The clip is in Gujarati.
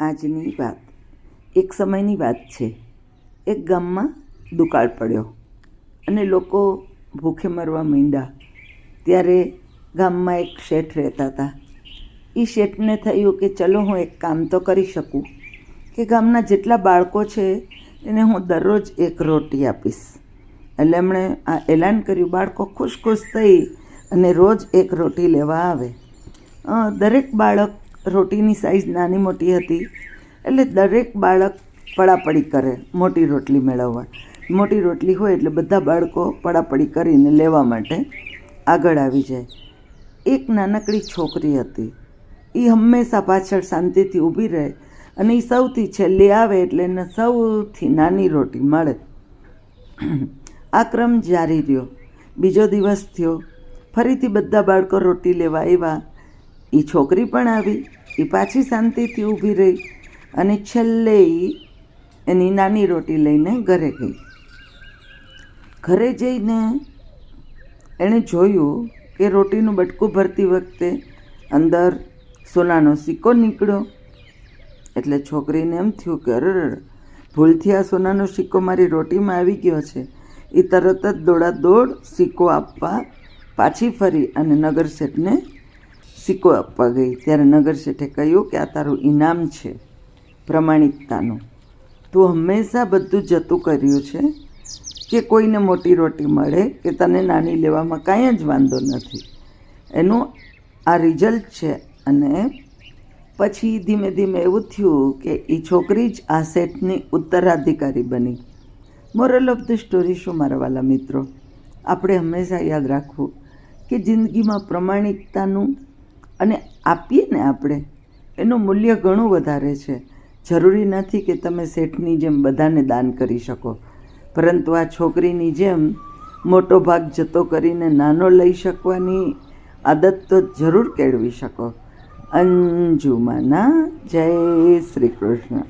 આજની વાત. એક સમયની વાત છે. એક ગામમાં દુકાળ પડ્યો અને લોકો ભૂખે મરવા માંડ્યા. ત્યારે ગામમાં એક શેઠ રહેતા હતા. એ શેઠને થયું કે ચલો હું એક કામ તો કરી શકું કે ગામના જેટલા બાળકો છે એને હું દરરોજ એક રોટી આપીશ. એટલે એમણે આ એલાન કર્યું, બાળકો ખુશ ખુશ થઈ અને રોજ એક રોટી લેવા આવે. દરેક બાળક રોટીની સાઇઝ નાની મોટી હતી એટલે દરેક બાળક પડાપડી કરે મોટી રોટલી મેળવવા. મોટી રોટલી હોય એટલે બધા બાળકો પડાપડી કરીને લેવા માટે આગળ આવી જાય. એક નાનકડી છોકરી હતી. એ હંમેશા પાછળ શાંતિથી ઊભી રહે અને એ સૌથી છેલ્લે આવે એટલે એને સૌથી નાની રોટી મળે. આ ક્રમ જારી રહ્યો. બીજો દિવસ થયો. ફરીથી બધા બાળકો રોટી લેવા આવ્યા. એ છોકરી પણ આવી એ પાછી શાંતિથી ઊભી રહી અને છેલ્લે એની નાની રોટી લઈને ઘરે ગઈ. ઘરે જઈને એણે જોયું કે રોટીનું બટકું ભરતી વખતે અંદર સોનાનો સિક્કો નીકળ્યો. એટલે છોકરીને એમ થયું કે અરર, ભૂલથી આ સોનાનો સિક્કો મારી રોટીમાં આવી ગયો છે. એ તરત જ દોડા દોડ સિક્કો આપવા પાછી ફરી અને નગર શેઠને સિક્કો આપવા ગઈ. ત્યારે નગર શેઠે કહ્યું કે આ તારું ઇનામ છે, પ્રમાણિકતાનું. તું હંમેશા બધું જતું કર્યું છે કે કોઈને મોટી રોટી મળે કે તને નાની લેવામાં કાંઈ જ વાંધો નથી. એનું આ રિઝલ્ટ છે અને પછી ધીમે ધીમે એવું થયું કે એ છોકરી જ આ સેટની ઉત્તરાધિકારી બની. મોરલ ઓફ ધ સ્ટોરી શું મારા વાલા મિત્રો? આપણે હંમેશા યાદ રાખવું કે જિંદગીમાં પ્રમાણિકતાનું અને આપીએ ને આપણે, એનું મૂલ્ય ઘણું વધારે છે. જરૂરી નથી કે તમે શેઠની જેમ બધાને દાન કરી શકો. પરંતુ આ છોકરીની જેમ મોટો ભાગ જતો કરીને નાનો લઈ શકવાની આદત તો જરૂર કેળવી શકો. અંજુમાના, જય શ્રી કૃષ્ણ.